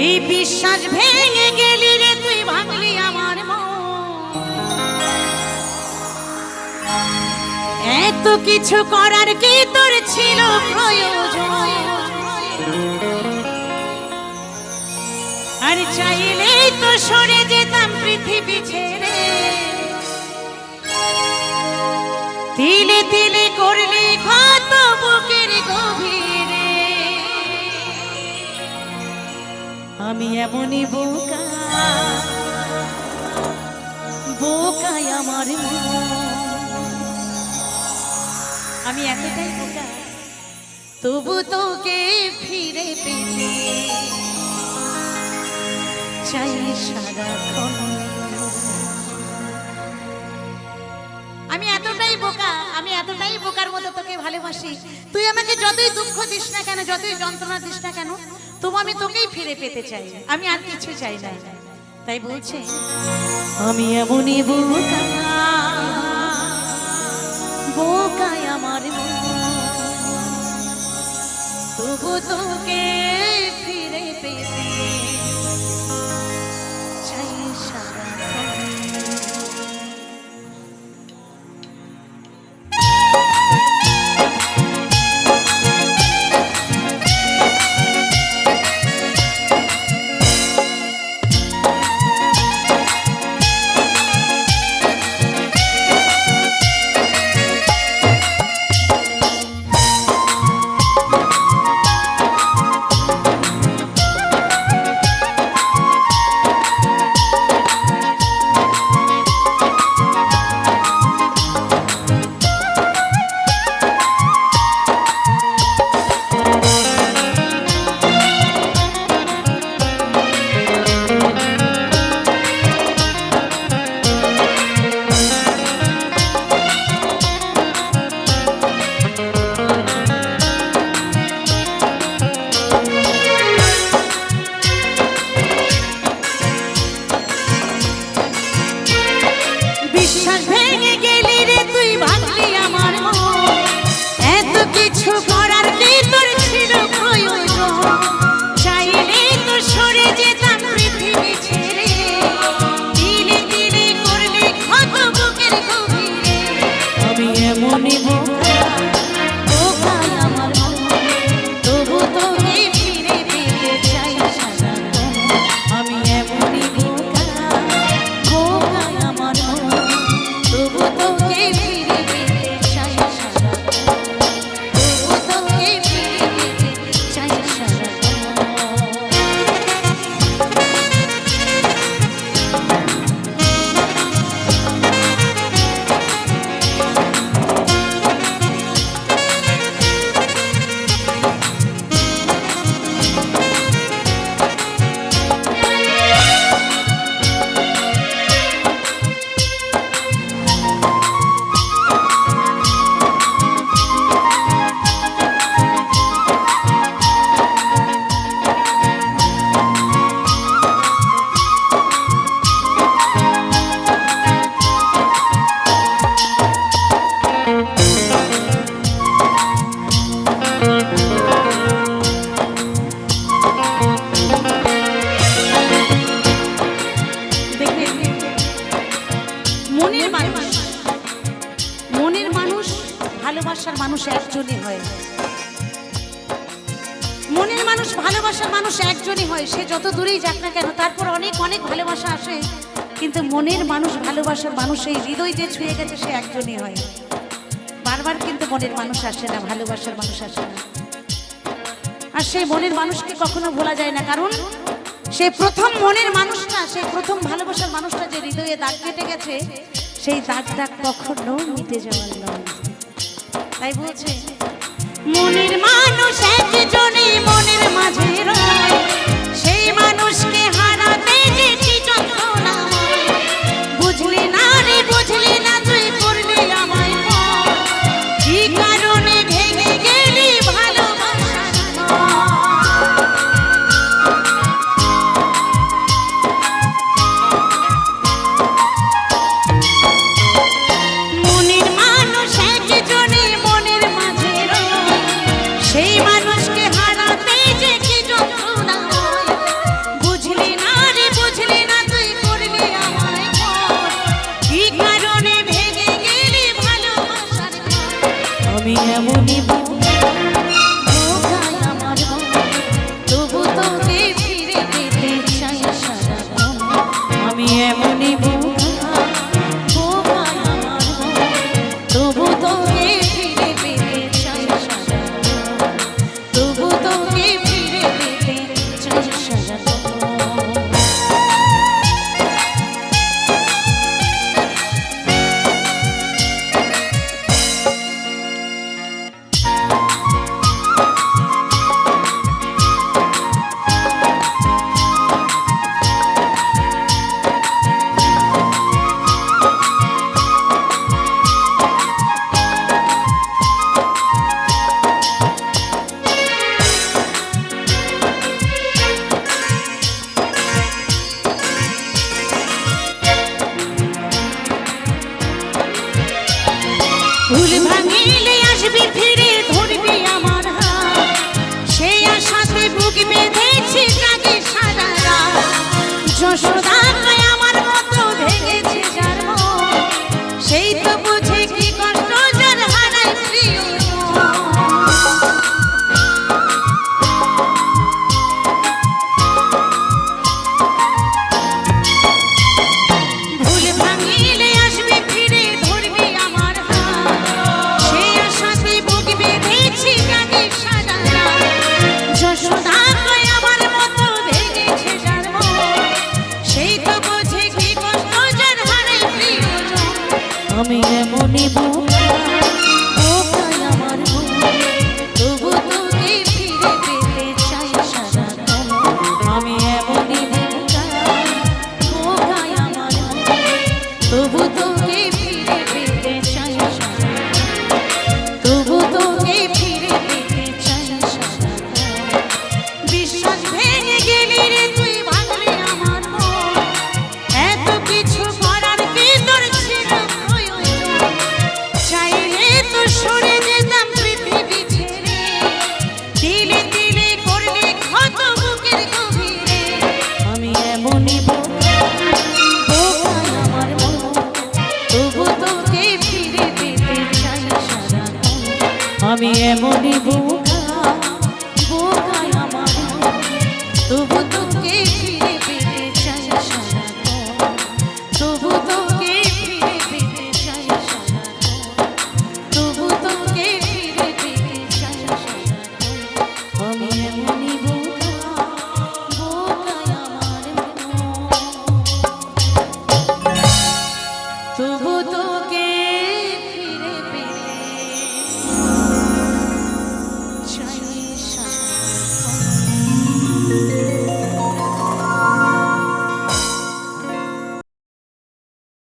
এই বিশ্বাস ভেঙে গেলি রে তুই ভাঙলি আমার এত কিছু করার কি তোর ছিল প্রয়োজন? আর চাইলেই তো সরে যেতাম পৃথিবী ছেড়ে। তিলে তিলে করলি বুকের গভীরে। আমি এমনই বোকা, বোকাই আমার আমি এতটাই বোকা, তবু তোকে ফিরে পেতে চাই সারাক্ষণ। আমি এতটাই বোকা, আমি এতটাই বোকার মতো তোকে ভালোবাসি। তুই আমাকে যতই দুঃখ দিস না কেন, যতই যন্ত্রণা দিস না কেন, তবু আমি তোকেই ফিরে পেতে চাই। আমি আর কিছু চাই না। তাই বলছে, আমি এমনই বোকা বোকায় আমার তবু তোকে ভালোবাসার মানুষ একজনই হয়। মনের মানুষ, ভালোবাসার মানুষ একজনই হয়। সে যত দূরেই যাক না কেন, তারপর অনেক অনেক ভালোবাসা আসে। কিন্তু মনের মানুষ, ভালোবাসার মানুষ, এই হৃদয় যে ছুঁয়ে গেছে, সে একজনই হয়। বারবার কিন্তু মনের মানুষ আসে না, ভালোবাসার মানুষ আসে না। আর সেই মনের মানুষকে কখনো ভোলা যায় না। কারণ সে প্রথম মনের মানুষটা সেই প্রথম ভালোবাসার মানুষটা যে হৃদয়ে দাগ কেটে গেছে, সেই দাগটা কখনো মিটে যাওয়ার নয়। তাই বলছে। মনের মানুষ একজনই মনের মাঝে রয়। সেই মানুষকে হারাতে যে বুঝলি না রে বুঝলি না তুই আমার কারণে আমি এমনই আমি এমনই বুক